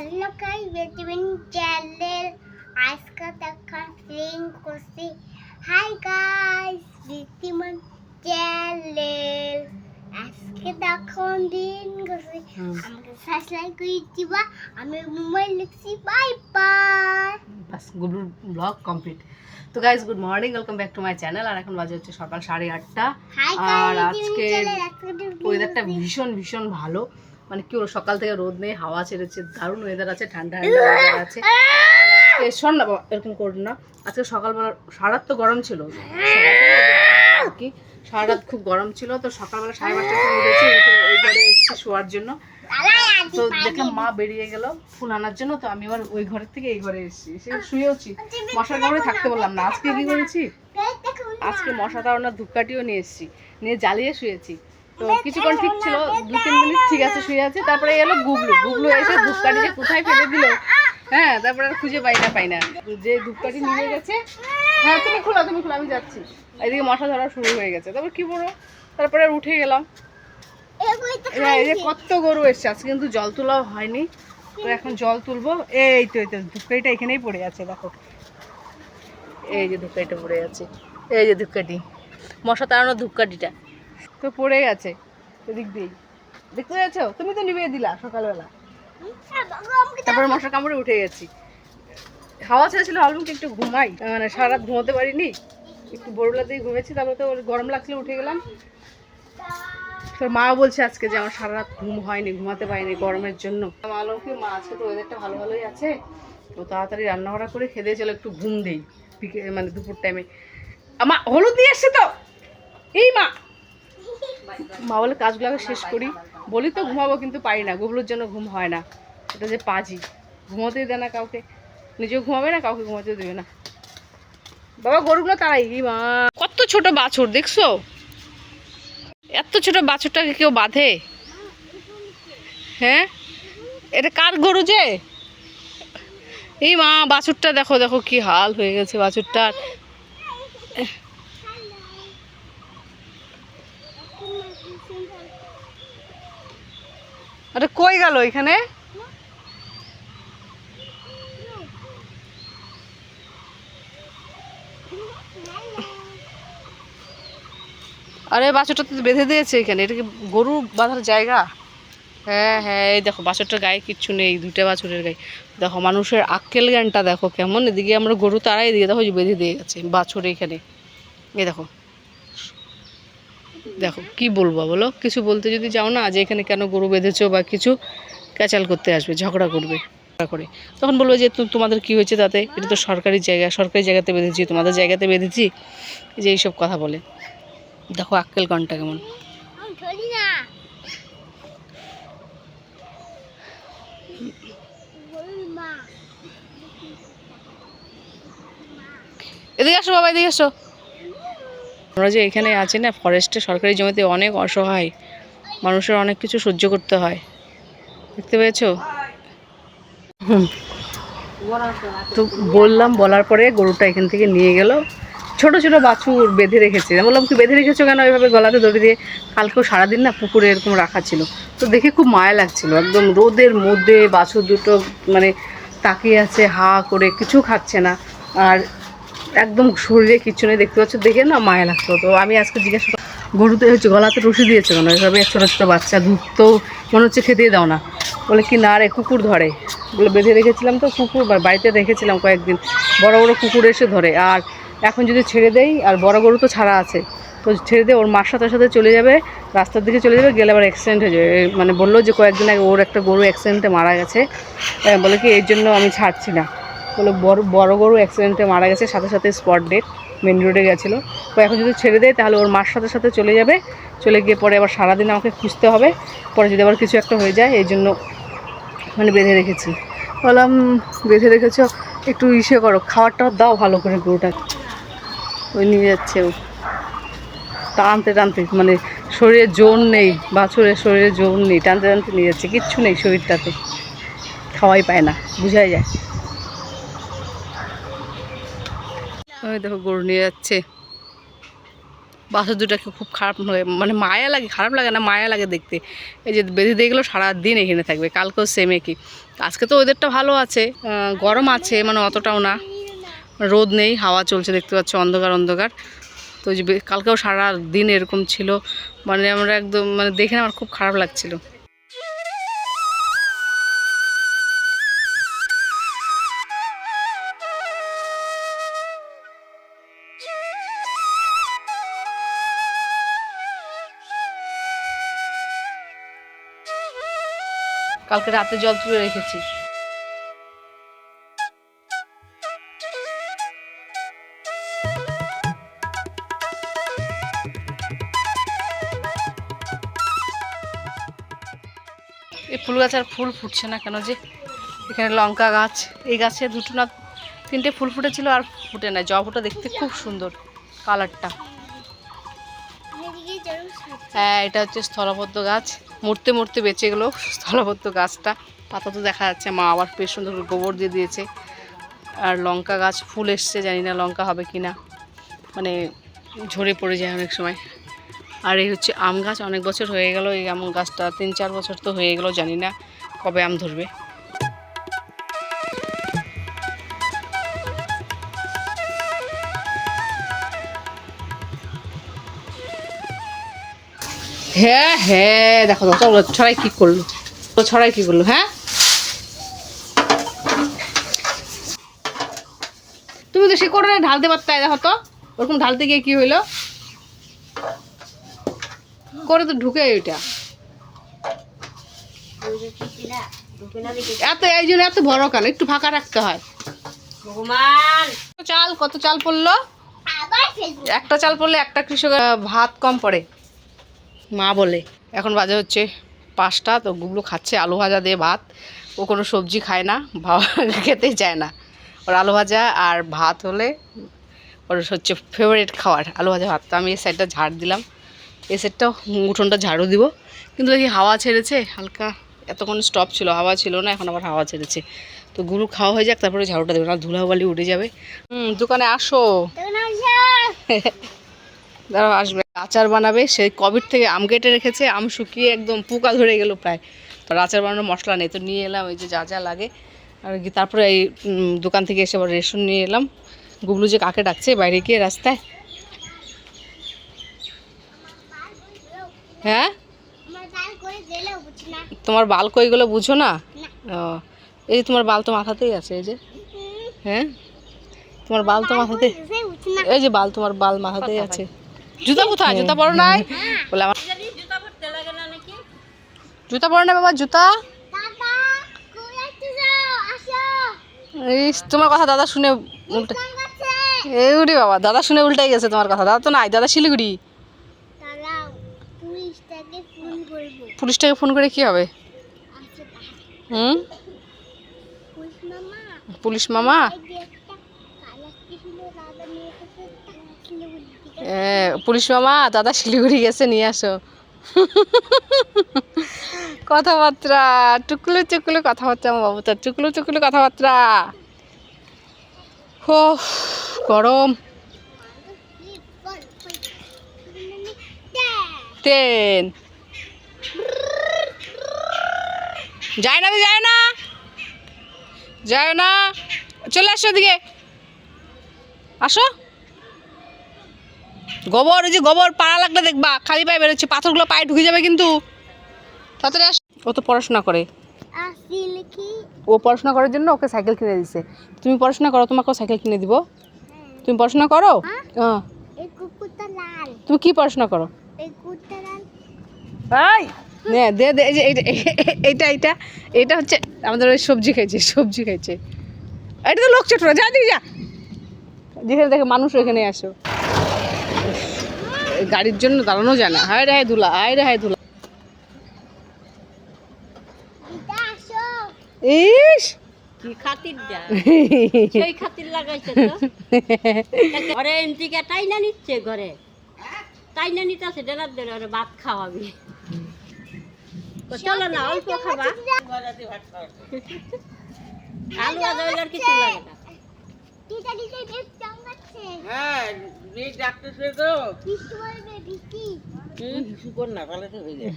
Hello guys বেটিবিন channel আজকে দেখা feeling করছি হাই গাইস বেটিবিন চ্যানেল আজকে দেখো দিন করছি। আমাকে সাবস্ক্রাইব করে দিবা আমি মোবাইল লিখছি বাই বাই বাস গুবলুর ব্লগ কমপ্লিট তো guys good morning welcome back to my channel আর এখন বাজে হচ্ছে সকাল সাড়ে আটটা। আর আজকে ওয়েদারটা ভীষণ ভীষণ ভালো। মানে কি বলব, সকাল থেকে রোদ নেই হাওয়া ছেড়েছে দারুণ ওয়েদার আছে ঠান্ডা ঠান্ডা আছে। শোন না বাবা, এরকম করুন না। আজকে সকালবেলা সারা তো গরম ছিল। কি? সারা রাত খুব গরম ছিল তো সকালবেলা সাড়ে সময় উঠেছি উঠে ওই ঘরে এসেছি শোয়ার জন্য। তো দেখলাম মা বেরিয়ে গেল ফুল আনার জন্য তো আমি আবার ওই ঘরের থেকে এই ঘরে এসেছি। সে শুয়েওছি। মশার কামড়ে থাকতে বললাম না আজকে কি করেছি? আজকে মশা তাড়ানোর ধূপকাঠিও নিয়ে এসেছি নিয়ে জ্বালিয়ে শুয়েছি। তো কিছুক্ষণ ঠিক ছিল দু তিন মিনিট ঠিক আছে শুয়ে আছে তারপরে এলো গুবলু গুবলু এসে ধূপকাঠি যে কোথায় ফেলে দিল? হ্যাঁ তারপরে আর খুঁজে পাই না পাই না। যে ধূপকাঠি নিয়ে গেছে হ্যাঁ তুমি খোলা তুমি খোলা আমি যাচ্ছি। এদিকে মশা ধরা শুরু হয়ে গেছে। তারপর কি বলো? তারপরে আর উঠে গেলাম। হ্যাঁ, এই যে কত গরু এসছে আজকে কিন্তু জল তোলাও হয়নি। তো এখন জল তুলবো। এই তো এই তো ধূপকাঠিটা এখানেই পড়ে আছে দেখো। এই যে ধূপকাঠিটা পড়ে আছে। এই যে ধূপকাঠি। মশা তাড়ানোর ধূপকাঠিটা। তো পড়ে গেছে এদিক দিয়েই। দেখতে পেয়েছ? তুমি তো নিভিয়ে দিলা সকালবেলা। তারপরে মশা কামড়ে উঠে গেছি। হাওয়া ছেড়েছিল কি একটু ঘুমাই। মানে সারা ঘুমোতে পারিনি। একটু ভোরবেলাতেই ঘুমেছি তারপরে তো গরম লাগছিল, উঠে গেলাম। তোর মা বলছে আজকে যে আমার সারা রাত ঘুম হয়নি, ঘুমাতে পারিনি গরমের জন্য। মা কি মা আজকে তো ওয়েদারটা ভালো ভালোই আছে। তো তাড়াতাড়ি রান্না বান্না করে খেতে চলো একটু ঘুম দেই। মানে দুপুর টাইমে আমার হলুদ দিয়ে এসছে তো? এই মা! মা বলে কাজগুলো কাজগুলোকে শেষ করি। বলি তো ঘুমাবো কিন্তু পারি না গুবলুর জন্য ঘুম হয় না। এটা যে পাজি, ঘুমোতেই দেয় না কাউকে। নিজেও ঘুমাবে না, কাউকে ঘুমাতেও দেবে না। বাবা গরুগুলো তারাই মা, কত ছোট বাছুর, দেখছ? এত ছোট বাছুরটাকে কেউ বাঁধে? হ্যাঁ? এটা কার গরু যে? এই মা, বাছুরটা দেখো দেখো কি হাল হয়ে গেছে বাছুরটার। আরে কই গেল এখানে? আরে বাছুরটা তো বেঁধে দিয়েছে এখানে, এটা কি গরু বাঁধার জায়গা? হ্যাঁ হ্যাঁ এই দেখো, বাছুরটার গায়ে কিচ্ছু নেই, দুইটা বাছরের গায়ে। দেখো, মানুষের আক্কেল জ্ঞানটা দেখো কেমন, এদিকে আমরা গরু তারাই দিয়ে, দেখো, বেঁধে দিয়ে গেছে, বাছুর এখানে। এই দেখো দেখো, কি বলব বলো? কিছু বলতে যদি যাও না, যে এখানে কেন গরু বেঁধেছো বা কিছু, ক্যাচাল করতে আসবে, ঝগড়া করবে করে। তখন বলবে যে তোমাদের কি হয়েছে তাতে? এটা তো সরকারি জায়গা, সরকারি জায়গাতে বেঁধেছি, তোমাদের জায়গাতে বেঁধেছি? যে এইসব কথা বলে। দেখো আক্কেল কনটা কেমন। এদিকে আসো বাবা, এদিকে আসো। আমরা যে এখানে আছি না, ফরেস্টে সরকারি জমিতে অনেক অসহায়। মানুষের অনেক কিছু সহ্য করতে হয়। দেখতে পেয়েছ। তো বললাম, বলার পরে গরুটা এখান থেকে নিয়ে গেল। ছোট ছোট বাছুর বেঁধে রেখেছে। বললাম, কি বেঁধে রেখেছো কেন? এভাবে গলাতে দড়ি দিয়ে কালকেও সারাদিন না পুকুরে এরকম রাখা ছিল। তো দেখে খুব মায়া লাগছিল। একদম রোদের মধ্যে বাছুর দুটো মানে তাকিয়ে আছে, হা করে, কিছু খাচ্ছে না। আর একদম শরীরে কিচ্ছু নেই, দেখতে পাচ্ছ? দেখে না মায়া লাগতো তো আমি আজকে জিজ্ঞাসা গরুতে হচ্ছে গলাতে রশি দিয়েছে কেন? এভাবে ছোটো ছোটো বাচ্চা দুধ তো মনে হচ্ছে খেতে দাও না। বলে কি, না রে, কুকুর ধরে। বলে বেঁধে রেখেছিলাম তো, কুকুর বাড়িতে রেখেছিলাম কয়েকদিন। বড় বড় কুকুর এসে ধরে। আর এখন যদি ছেড়ে দেই, আর বড় গরু তো ছাড়া আছে, তো ছেড়ে দিয়ে ওর মার সাথে সাথে চলে যাবে, রাস্তার দিকে চলে যাবে, গেলে আবার অ্যাক্সিডেন্ট হয়ে যাবে। মানে বলল যে কয়েকদিন আগে ওর একটা গরু অ্যাক্সিডেন্টে মারা গেছে। বলে কি, এর জন্য আমি ছাড়ছি না। বলে বড় বড় গরু অ্যাক্সিডেন্টে মারা গেছে, সাথে সাথে স্পট ডেট মেন রোডে গেছিল। তো এখন যদি ছেড়ে দেয়, তাহলে ওর মার সাথে সাথে চলে যাবে। চলে গিয়ে পরে আবার সারাদিন আমাকে খুঁজতে হবে। পরে যদি আবার কিছু একটা হয়ে যায়, এই জন্য মানে বেঁধে রেখেছি। বললাম, বেঁধে রেখেছ, একটু ইসে করো। খাবারটা দাও ভালো করে গরুটা ওই নিয়ে যাচ্ছে ও। টানতে টানতে মানে শরীরে জোর নেই বাছুরের শরীরে জোর নেই, টানতে টানতে নিয়ে যাচ্ছে। কিচ্ছু নেই শরীরটাতে। খাওয়াই পায় না, বুঝাই যায়। ওই দেখো গরু নিয়ে যাচ্ছে। বাছুর দুটাকে খুব খারাপ মানে মায়া লাগে, খারাপ লাগে না, মায়া লাগে দেখতে। এই যে বেঁধে দিয়ে সারাদিন এখানে থাকবে, কালকেও সেম একই। আজকে তো ওদেরটা ভালো আছে গরম আছে মানে অতটাও না। রোদ নেই, হাওয়া চলছে, দেখতে পাচ্ছ, অন্ধকার অন্ধকার। তো যে কালকেও সারা দিন এরকম ছিল। মানে আমরা একদম মানে দেখে আমার খুব খারাপ লাগছিল। কালকে রাতে জল তুলে রেখেছি। এই ফুল গাছ আর ফুল ফুটছে না কেন যে? এখানে লঙ্কা গাছ, এই গাছে দুটো না তিনটে ফুল ফুটেছিল আর ফুটে না জবাটা দেখতে খুব সুন্দর, কালারটা। এটা হচ্ছে স্থলবদ্ধ গাছ। মরতে মরতে বেঁচে গেলো স্থলবদ্ধ গাছটা। পাতা তো দেখা যাচ্ছে, মা আবার বেশ সুন্দর গোবর দিয়ে দিয়েছে। আর লঙ্কা গাছ, ফুল এসছে, জানি না লঙ্কা হবে কি না মানে ঝরে পড়ে যায় অনেক সময়। আর এই হচ্ছে আম গাছ, অনেক বছর হয়ে গেল এই আম গাছটা, তিন চার বছর তো হয়ে গেল, জানি না কবে আম ধরবে। হ্যাঁ হ্যাঁ দেখো দেখো চলো ছড়াই কি করল? তো ছড়াই কি করল হ্যাঁ? তুমি তো সে করে ঢালতে পারতে দেখো তো ওরকম ঢালতে গিয়ে কি হইল? করে তো ঢুকে ওইটা। এত এই জন্য এত বড় কেন? একটু ফাঁকা রাখতে হয়। চাল কত চাল পড়ল? একটা চাল পড়লে একটা কৃষক ভাত কম পড়ে। মা বলে। এখন বাজে হচ্ছে পাঁচটা তো গুগলু খাচ্ছে আলু ভাজা দিয়ে ভাত। ও কোনো সবজি খায় না ভাবা খেতেই চায় না। ওর আলু ভাজা আর ভাত হলে ওর হচ্ছে ফেভারিট খাবার আলু ভাজা ভাত। তো আমি এই সাইডটা ঝাড় দিলাম। এই সাইডটাও উঠোনটা ঝাড়ু দিব। কিন্তু দেখি হাওয়া ছেড়েছে হালকা এতক্ষণ স্টপ ছিল হাওয়া ছিল না এখন আবার হাওয়া ছেড়েছে। তো গুরু খাওয়া হয়ে যাক তারপরে ঝাড়ুটা দেবে না ধুলাবালি উঠে যাবে। হুম দোকানে আসো। দাঁড়াও আসবে। আচার বানাবে সেই কবির থেকে আম কেটে রেখেছে আম শুকিয়ে একদম পোকা ধরে গেল প্রায়। তো আচার বানানোর মশলা নেই তো নিয়ে এলাম ওই যে যা যা লাগে। আর কি তারপরে এই দোকান থেকে এসে আবার রেশন নিয়ে এলাম। গুবলু যে কাকে ডাকছে বাইরে গিয়ে রাস্তায়। হ্যাঁ? গাল তোমার বাল কই কইগুলো বুঝো না। ও এই যে তোমার বাল তো মাথাতেই আছে এই যে। হ্যাঁ? তোমার বাল তো মাথাতে এই যে বাল তোমার বাল মাথাতেই আছে। জুতা কোথায়? জুতা পরো নাই? বলে আমার জুতা পরো না বাবা, জুতা? তোমার কথা দাদা শুনে উল্টে উড়ি বাবা, দাদা শুনে উল্টাই গেছে তোমার কথা। দাদা তো নাই, দাদা শিলিগুড়ি। পুলিশটাকে ফোন করে কি হবে? হুম? পুলিশ মামা পুলিশ মামা এই যে একটা কালা ছিল দাদা নিয়ে এসেছে টাকা ছিল বলতে এ, পুলিশ মামা, দাদা শিলিগুড়ি গেছে, নিয়ে আসো। কথাবার্তা, টুকলু চুকলু কথাবার্তা আমার বাবু তার টুকলু চুকলু কথাবার্তা। হো, গরম। ট্রেন যায় না যায় না। যায় না। চলে আসো ওদিকে। আসো। গোবর ওই যে গোবর পাড়া লাগলে দেখবা খালি পায়ে বেরোচ্ছে পাথরগুলো পায়ে ঢুকে যাবে কিন্তু। তাড়াতাড়ি আস। ও তো পড়াশোনা করে। কি? ও পড়াশোনা করার জন্য ওকে সাইকেল কিনে দিছে। তুমি পড়াশোনা করো তোমাকেও সাইকেল কিনে দিব। তুমি পড়াশোনা করো? হ্যাঁ। তুমি কি পড়াশোনা করো? এই নে দে দে এই যে এইটা এইটা এটা হচ্ছে আমাদের ওই সবজি খাইছে সবজি খাইছে। এটা তো লোক চটরা যা দিকে যা। যেখানে দেখে মানুষ ওখানে আসো। গাড়ির জন্য দাঁড়ানো যায় না। হায় রে হায় ধুলা হায় রে হায় ধুলা। ইস! কি খাতির দা সেই খাতির লাগাইছে তো। ঘরে নিচ্ছে ঘরে? তাই না নিতেছে ডেলার দিলে ওরে ভাত খাওয়াবি। চলো না অল্প খাবা। আলু আদা কিছু লাগে না। হ্যাঁ মেয়ে ডাকতেছে তো। বৃষ্টি পড়বে বৃষ্টি। কিছু কর না তাহলে তো হয়ে যায়।